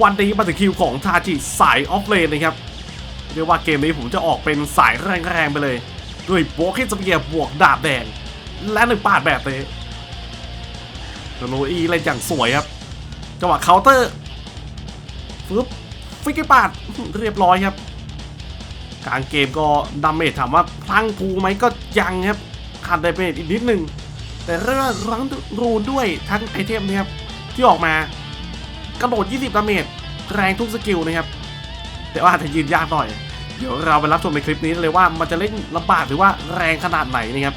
วันนี้มาถึงคิวของทาจิสายออฟเลนนะครับ เรียกว่าเกมนี้ผมจะออกเป็นสายแรงๆไปเลย ด้วยโบเคนสเปียร์บวกดาบแดง และหนึ่งปาดแบบนี้โนอีเล่นอย่างสวยครับ จังหวะเคาน์เตอร์ฟึบฟิกเกอร์ปาดเรียบร้อยครับกลางเกมก็ดาเมจถามว่าพลังภูไหมก็ยังครับขาดดาเมจอีกนิดนึง แต่เรื่องรั้งรูนด้วยทั้งไอเทมนะครับที่ออกมา กระโดด 20 ดาเมจแรงทุกสกิลนะครับ แต่ว่าอาจจะยืนยากหน่อย เดี๋ยวเราไปรับชมในคลิปนี้เลยว่ามันจะเล่นลำบากหรือว่าแรงขนาดไหนนะครับ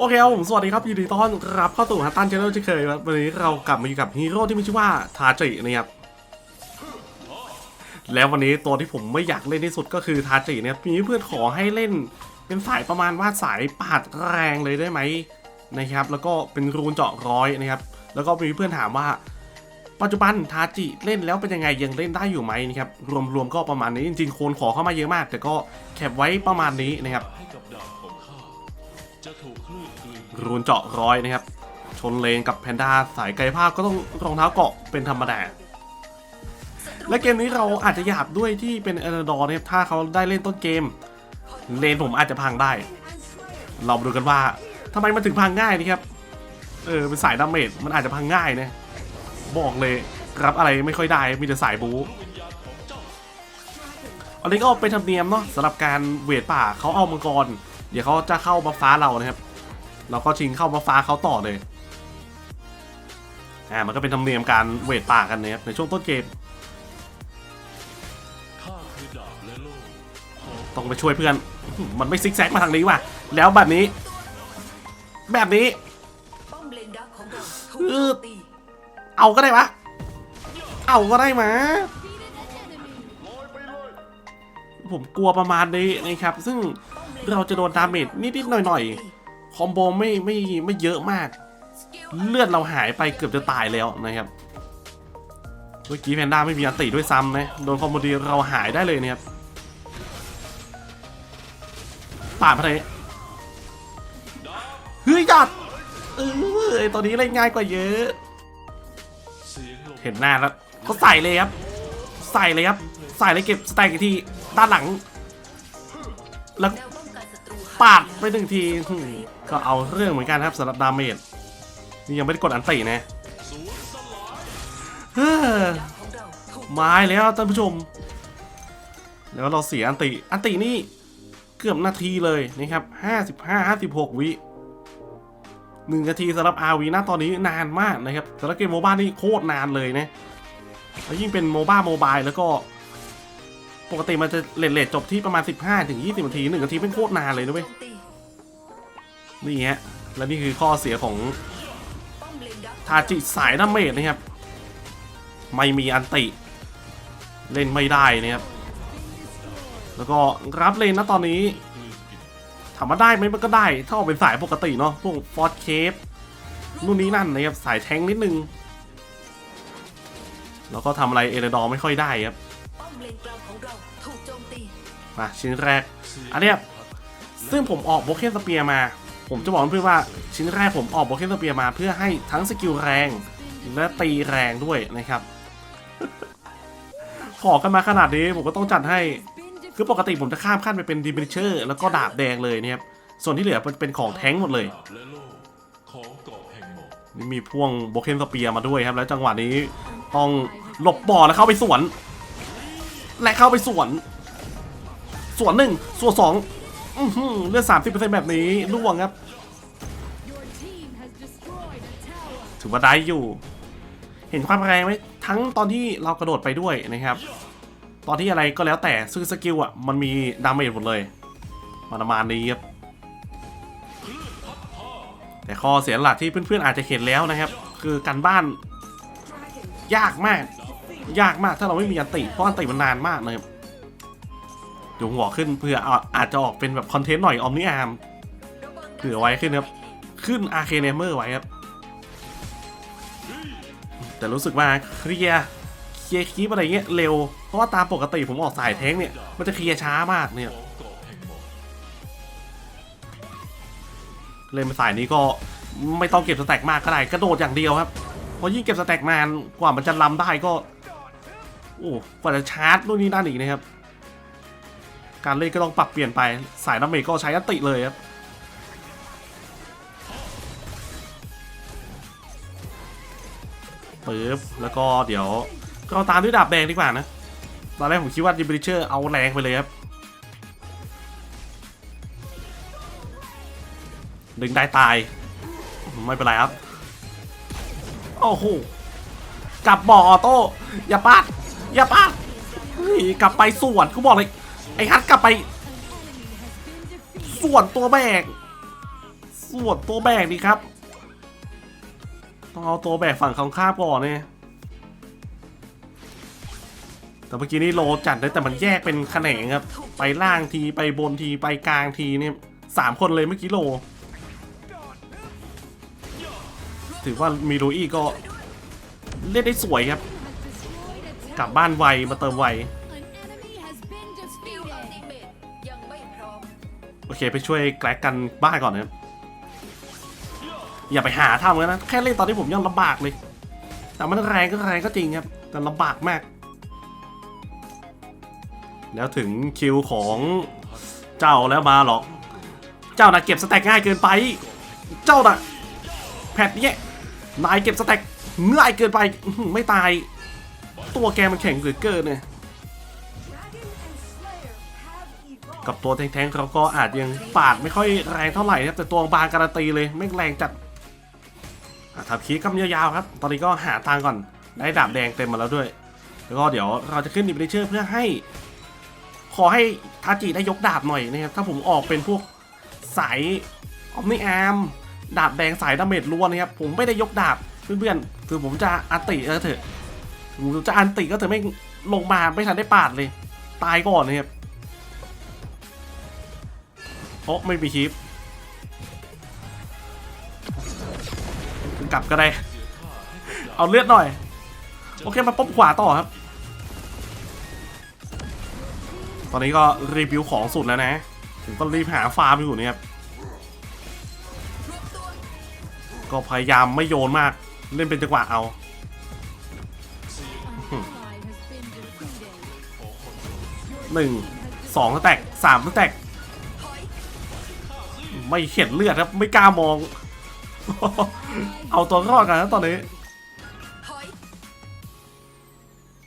โอเคครับผมสวัสดีครับยินดีต้อนรับเข้าสู่ฮัตตันชาแนลเช่นเคยครับวันนี้เรากลับมาอยู่กับฮีโร่ที่มีชื่อว่าทาจินะครับแล้ววันนี้ตัวที่ผมไม่อยากเล่นที่สุดก็คือทาจิเนี่ยมีเพื่อนขอให้เล่น เป็นสายประมาณว่าสายปาดแรงเลยได้ไหมนะครับ แล้วก็เป็นรูนเจาะร้อยนะครับ แล้วก็มีเพื่อนถามว่า ปัจจุบันทาจิเล่นแล้วเป็นยังไงยังเล่นได้อยู่ไหมนะครับรวมๆก็ประมาณนี้จริงๆคนขอเข้ามาเยอะมาก แต่ก็แคปไว้ประมาณนี้นะครับ รูนเจาะร้อยนะครับ ชนเลนกับแพนด้าสายไกลภาพก็ต้องรองเท้าเกาะเป็นธรรมดา และเกมนี้เราอาจจะหยาบด้วยที่เป็นเอเนดอร์นะครับถ้าเขาได้เล่นต้นเกม เลนผมอาจจะพังได้ เรามาดูกันว่าทำไมมันถึงพังง่ายนี่ครับเออเป็นสายดาเมจมันอาจจะพังง่ายนะบอกเลยรับอะไรไม่ค่อยได้มีแต่สายบูอันนี้ก็เป็นธรรมเนียมเนาะสำหรับการเวทป่าเขาเอามังกร เดี๋ยวเขาจะเข้ามาฟ้าเรานะครับ เราก็ชิงเข้ามาฟ้าเขาต่อเลย อ่า มันก็เป็นธรรมเนียมการเวทป่ากันนะครับในช่วงต้นเกม ต้องไปช่วยเพื่อน มันไม่ซิกแซกมาทางนี้ว่ะ แล้วแบบนี้ แบบนี้ เอาถูกอืโจดมตีเอาก็ได้ปะเอาก็ได้มาผมกลัวประมาณนี้นะครับ ซึ่ง เราจะโดนดาเมจนิดๆหน่อยๆคอมโบไม่ไม่ไม่เยอะมาก เลือดเราหายไปเกือบจะตายแล้วนะครับเมื่อกี้แพนด้าไม่มีอันติด้วยซ้ำนะโดนคอมโบดีเราหายได้เลยนะครับป่าดพะเทเฮ้ยจัดเออไอ้ตัวนี้เล่นง่ายกว่าเยอะ เห็นหน้าแล้วก็ใส่เลยครับ ใส่เลยครับ ใส่เลยเก็บสแต็กอีกทีด้านหลัง แล้ว ป้องกันศัตรูหยปาดไปหนึ่งที ก็เอาเรื่องเหมือนกันครับสำหรับดาเมจนี่ยังไม่ได้กดอันตินะเฮ้อของเราถูกไม้แล้วท่านผู้ชม แล้วเราเสียอันติ อันตินี่เกือบนาทีเลยนะครับ 55 56 วิหนึ่งนาทีสำหรับ RV นะตอนนี้นานมากนะครับสำหรับเกมโมบ้านี่โคตรนานเลยนะแล้วยิ่งเป็นโมบ้าโมบายแล้วก็ ปกติมันจะเลทเลทจบที่ประมาณ 15ถึง20นาที1นาทีเป็นโคตรนานเลยนะเว้ย นี่ฮะ และนี่คือข้อเสียของทาจิสายดาเมจนะครับ ไม่มีอันติ เล่นไม่ได้นะครับ แล้วก็รับเลนนะตอนนี้ถามว่าได้ไหมมันก็ได้ ถ้าเอาเป็นสายปกติเนาะพวกฟอร์ดเคฟนู่นนี่นั่นนะครับ สายแทงนิดนึง แล้วก็ทำอะไรเอเรดอร์ไม่ค่อยได้ครับ มาชิ้นแรกเสียงอันเนี้ยพัดซึ่งผมออกโบเคนสเปียร์มา ผมจะบอกเพื่อนๆว่าชิ้นแรกผมออกโบเคนสเปียร์มา เพื่อให้ทั้งสกิลแรง และตีแรงด้วยนะครับ ขอกันมาขนาดนี้ผมก็ต้องจัดให้ คือปกติผมจะข้ามขั้นไปเป็นดิมิเชอร์ แล้วก็ดาบแดงเลยนะครับ ส่วนที่เหลือเป็นเป็นของแท้งหมดเลยดาบและโล่ของเกาะแห่งหมอกนี่มีพ่วงโบเคนสเปียร์มาด้วยครับ แล้วจังหวะนี้ต้องหลบบ่อแล้วเข้าไปสวน และเข้าไปสวน ส่วนหนึ่งส่วนสองอื้อหือเลือดสามสิบเปอร์เซ็นต์แบบนี้ล่วงครับ ถือว่าได้อยู่ เห็นความแรงไหมทั้งตอนที่เรากระโดดไปด้วยนะครับ ตอนที่อะไรก็แล้วแต่ซึ่งสกิลอะมันมีดาเมจหมดเลยมาประมาณนี้ครับแต่ข้อเสียหลักที่เพื่อนๆอาจจะเห็นแล้วนะครับ คือการบ้าน ยากมาก ยากมากถ้าเราไม่มีอันติเพราะอันติมันนานมากนะครับ ดี๋ยวหัวขึ้นเพื่ออาอาจจะออกเป็นแบบคอนเทนต์หน่อยออมนิอาร์มเผื่อไว้ขึ้นครับ ขึ้นอาร์เคเนเมอร์ไว้ครับ แต่รู้สึกว่าเคลียร์เคลียร์คีปอะไรเงี้ยเร็ว เพราะว่าตามปกติผมออกสายแท้งเนี่ย มันจะเคลียร์ช้ามากเนี่ยเกาะแห่งหมอกเล่นสายนี้ก็ไม่ต้องเก็บสแต็กมากก็ได้กระโดดอย่างเดียวครับ เพราะยิ่งเก็บสแต็กนานกว่ามันจะลำได้ก็ โอ้กว่าจะชาร์จนู่นนี่นั่นอีกนะครับ การเล่นก็ต้องปรับเปลี่ยนไปสายน้ำเมก็ใช้อัติเลยครับปึ๊บแล้วก็เดี๋ยวก็เอาตามด้วยดาบแดงดีกว่านะตอนแรกผมคิดว่าดิบริเชอร์เอาแรงไปเลยครับดึงได้ตายไม่เป็นไรครับ โอ้โหกลับบ่อออโต้อย่าปาดอย่าปาดเฮ้ยกลับไปสวนกูบอกเลย อ้ฮัทกลับไป ส่วนตัวแบก ส่วนตัวแบกดีครับ ต้องเอาตัวแบกฝั่งข้างข้าก่อนเนี่ยแต่เมื่อกี้นี่โลจัดเลยแต่มันแยกเป็นแขนงครับ ไปล่างทีไปบนทีไปกลางทีเนี่ยสามคนเลยเมื่อกี้โล ถือว่ามีโรอี้ก็เล่นได้สวยครับ กลับบ้านไวมาเติมไว โอเคไปช่วยแกลกกันบ้านก่อนนะครับอย่าไปหาทำกันนะ แค่เล่นตอนนี้ผมยังลำบากเลย แต่มันแรงก็แรงก็จริงครับ แต่ลำบากมาก แล้วถึงคิวของเจ้าแล้วมาหรอก เจ้าน่ะเก็บสแต็กง่ายเกินไป เจ้าน่ะแพทเนี้ยนายเก็บสแต็กง่ายเกินไป ไม่ตาย ตัวแกมันแข็งเหลือเกินเนี่ย กับตัวแทงๆเขาก็อาจยังปาดไม่ค่อยแรงเท่าไหร่นะครับแต่ตัวบางการันตีเลยไม่แรงจัดอะทับคีกำยาวๆครับ ตอนนี้ก็หาทางก่อนได้ดาบแดงเต็มมาแล้วด้วย แล้วก็เดี๋ยวเราจะขึ้นดิบเชอร์เพื่อให้ ขอให้ทาจิได้ยกดาบหน่อยนะครับถ้าผมออกเป็นพวกสายออมนิแอมดาบแดงสายดาเมจล้วนนะครับผมไม่ได้ยกดาบเพื่อนๆคือผมจะอันติก็เถอะผมจะอันติก็เถอะไม่ลงมาไม่ทันได้ปาดเลย ตายก่อนนะครับ โอ้ไม่มีคลิปกลับก็ได้ เอาเลือดหน่อย โอเคมาป๊บขวาต่อครับ ตอนนี้ก็รีวิวของสุดแล้วนะ ผมก็รีบหาฟาร์มอยู่เนี่ยครับ ก็พยายามไม่โยนมาก เล่นเป็นจังหวะเอาหนึ่งสองสแต็กสามสแต็ก ไม่เห็นเลือดครับ ไม่กล้ามอง เอาตัวรอดกันนะตอนนี้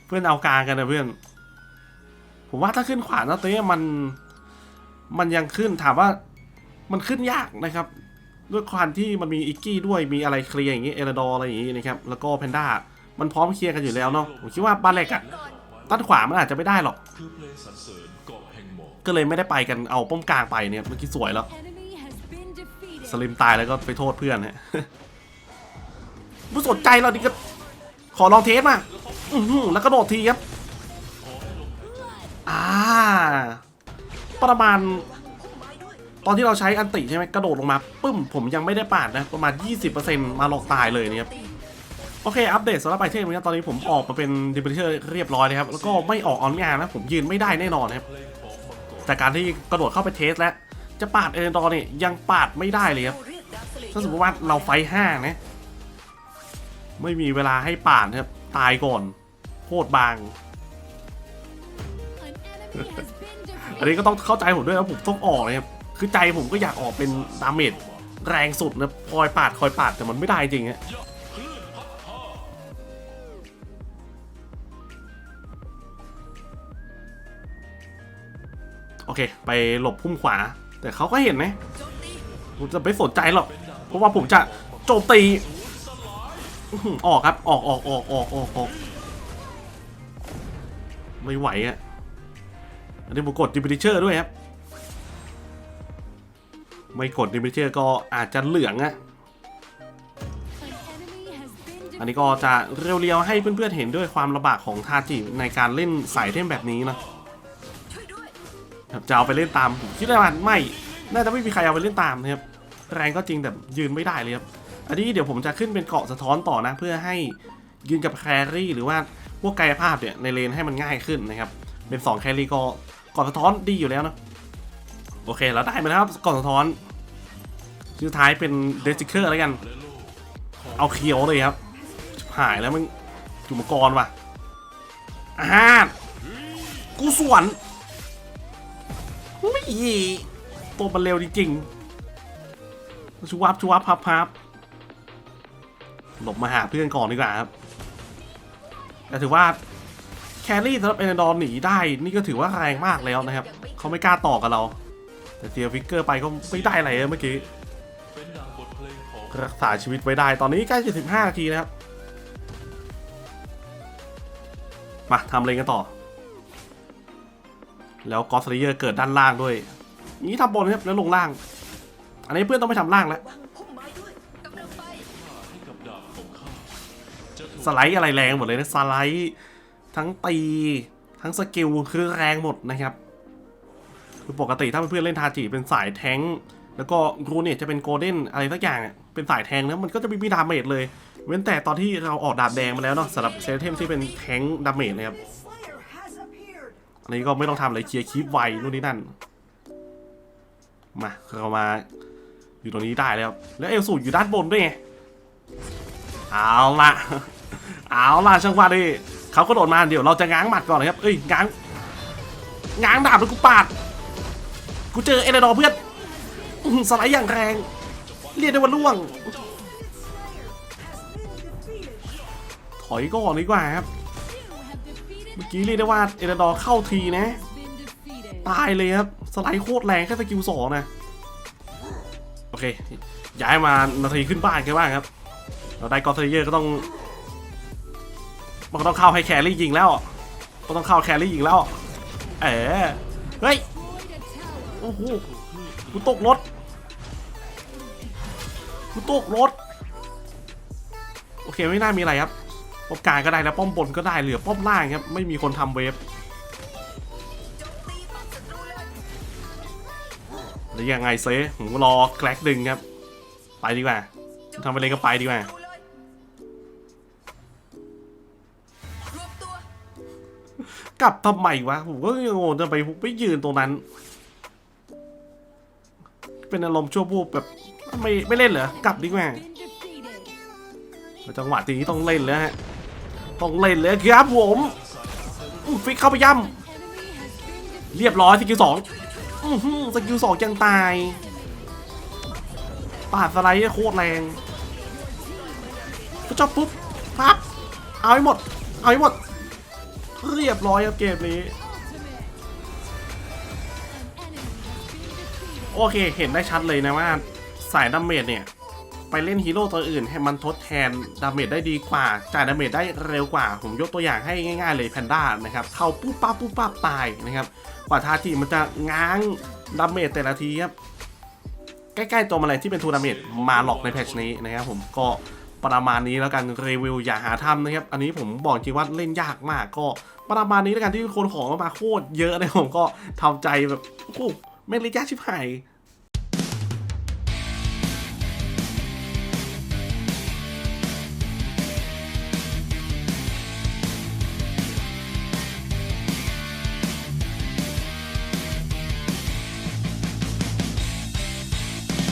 เพื่อนเอากลางกันนะเพื่อน ผมว่าถ้าขึ้นขวานะตอนนี้มัน มันยังขึ้นถามว่า มันขึ้นยากนะครับ ด้วยความที่มันมีอิกกี้ด้วยมีอะไรเคลียร์อย่างงี้เอร์ดอร์อะไรอย่างงี้นะครับ แล้วก็แพนด้ามันพร้อมเคลียร์กันอยู่แล้วเนาะผมคิดว่าบาเล็กอะต้านขวามันอาจจะไม่ได้หรอก ก็เลยไม่ได้ไปกันเอาป้อมกลางไปเนี่ยเมื่อกี้สวยแล้ว ลิมตายแล้วก็ไปโทษเพื่อนฮะไม่สนใจเราดิก็ขอลองเทสมาอือแล้วก็โดดทีครับ อ่า ประมาณ ตอนที่เราใช้อันติใช่ไหมกระโดดลงมาปึ้ม ผมยังไม่ได้ปาดนะ ประมาณ 20%มาหลอกตายเลยเนี่ยครับโอเค อัปเดตสำหรับไอเทมนะครับตอนนี้ผมออกมาเป็นดิบิเชอร์เรียบร้อยเลยครับ แล้วก็ไม่ออกออนงานนะ ผมยืนไม่ได้แน่นอนนะครับเพลงของมังกรแต่การที่กระโดดเข้าไปเทสแล้ว จะปาดเอเดนดอร์เนี่ยยังปาดไม่ได้เลยครับถ้าสมมติว่าเราไฟห้านะ ไม่มีเวลาให้ปาดนะครับ ตายก่อนโคตรบาง อันนี้ก็ต้องเข้าใจผมด้วยนะผมต้องออกนะครับ คือใจผมก็อยากออกเป็นดาเมจแรงสุดนะคอยปาดคอยปาดแต่มันไม่ได้จริงฮะโอเค ไปหลบพุ่มขวา แต่เขาก็เห็นนะโจมผมจะไม่สนใจหรอก เพราะว่าผมจะโจมตีออหือออกครับ ออกออกออกออกออกออกไม่ไหวอะอันนี้ผมกดดิมิเชอร์ด้วยครับ ไม่กดดิมิเชอร์ก็อาจจะเหลืองอะอันนี้ก็จะเรียวๆให้เพื่อนๆเห็นด้วยความลำบากของทาจิในการเล่นสายเทมแบบนี้นะ จะเอาไปเล่นตามผมคิดว่าไม่ น่าจะไม่มีใครเอาไปเล่นตามนะครับ แรงก็จริงแต่ยืนไม่ได้เลยครับ อันนี้เดี๋ยวผมจะขึ้นเป็นเกาะสะท้อนต่อนะ เพื่อให้ยืนกับแครี่หรือว่าพวกกายภาพเนี่ยในเลนให้มันง่ายขึ้นนะครับ เป็น2แครี่ก็เกาะสะท้อนดีอยู่แล้วนะ โอเคเราได้มาแล้วครับเกาะสะท้อนชื่อท้ายเป็นเดจิเคอร์แล้วกัน เอาเคียวเลยครับชิบหายแล้วมึงจุมกรว่ะอ่ากูสวน ไม่ตัวมันเร็วจริงๆชูวับชูวับพับพับหลบมาหาเพื่อนก่อนดีกว่าครับแต่ถือว่าแครี่สำหรับเอเนดอร์หนีได้ นี่ก็ถือว่าแรงมากแล้วนะครับ เขาไม่กล้าต่อกับเรา แต่เตียฟิกเกอร์ไปก็ไม่ได้อะไรเลยเมื่อกี้รักษาชีวิตไว้ได้ ตอนนี้ใกล้จะถึง5นาทีนะครับ มาทำอะไรกันต่อ แล้วกอสเลเยอร์เกิดด้านล่างด้วยนี้ทำบนครับแล้วลงล่าง อันนี้เพื่อนต้องไปทำล่างแล้วสไลด์อะไรแรงหมดเลยนะสไลด์ทั้งตีทั้งสกิลคือแรงหมดนะครับคือปกติถ้าเพื่อนเล่นทาจิเป็นสายแทงแล้วก็รูเนี่ยจะเป็นโกลเด้นอะไรสักอย่างเป็นสายแทงค์นะมันก็จะมีมีดาเมจเลย เว้นแต่ตอนที่เราออกดาบแดงมาแล้วเนาะสำหรับเซเทมที่เป็นแทงดาเมจนะครับ อันนี้ก็ไม่ต้องทำอะไรเคลียร์คีปไวนู่นนี่นั่น มาเรามา อยู่ตรงนี้ได้แล้ว แล้วเอลสูอยู่ด้านบนด้วยไง เอาละเอาละช่างว่าดิเขาก็โดดมาเดี๋ยวเราจะง้างหมัดก่อนนะครับ เอ้ยง้างง้างดาบแล้วกูปาด กูเจอเอเดดอร์เพื่อนสไลด์อย่างแรง เรียกได้ว่าล่วง ถอยก่อนดีกว่าครับ เมื่อกี้เรียกได้ว่าเอเดดอร์เข้าทีนะ ตายเลยครับ สไลด์โคตรแรงแค่สกิลสองนะ โอเค ย้ายมานาทีขึ้นบ้านกันบ้างครับ เราได้กอสเซเยอร์ก็ต้องมันก็ต้องเข้าให้แครี่ยิงแล้วก็ต้องเข้าแครี่ยิงแล้ว เอ๋เฮ้ย โอ้โห กูตกรถ กูตกรถ โอเคไม่น่ามีอะไรครับ ป้อมกลางก็ได้แล้วป้อมบนก็ได้เหลือป้อมล่างครับไม่มีคนทำเวฟอมศัตรูเลยแล้วยังไงเซ่ผมรอแกลกดึงครับ ไปดีกว่าทำอะไรก็ไปดีกว่าดูเลยรวบตัวกลับทำไมวะ ผมก็งงจะไปไปยืนตรงนั้น เป็นอารมณ์ชั่ววูบแบบไม่ไม่เล่นเหรอกลับดีกว่าจังหวะนี้ต้องเล่นแล้วฮะ ต้องเล่นเลยครับผมฟิกเข้าไปย่ำเรียบร้อยสกิลสองสกิลสองยังตายปาดสไลด์โคตรแรงก็จบปุ๊บพับเอาให้หมด เอาให้หมด เรียบร้อยครับเกมนี้ โอเคเห็นได้ชัดเลยนะว่าสายดาเมจเนี่ย ไปเล่นฮีโร่ตัวอื่นให้มันทดแทนดาเมจได้ดีกว่า จ่ายดาเมจได้เร็วกว่า ผมยกตัวอย่างให้ง่าย ๆ เลยแพนด้านะครับเข้าปุ๊บปั๊บปุ๊บปั๊บตายนะครับกว่าท่าจิมันจะง้างดาเมจแต่ละทีครับใกล้ๆตัวอะไรที่เป็นทูดาเมจมาหลอกในแพทชนี้นะครับผมก็ประมาณนี้แล้วกันรีวิวอย่าหาทำนะครับ อันนี้ผมบอกจริงว่าเล่นยากมากก็ประมาณนี้แล้วกันที่คนของมาโคตรเยอะเลยผมก็ทำใจแบบโอ้ไม่งเล่นยากชิบหาย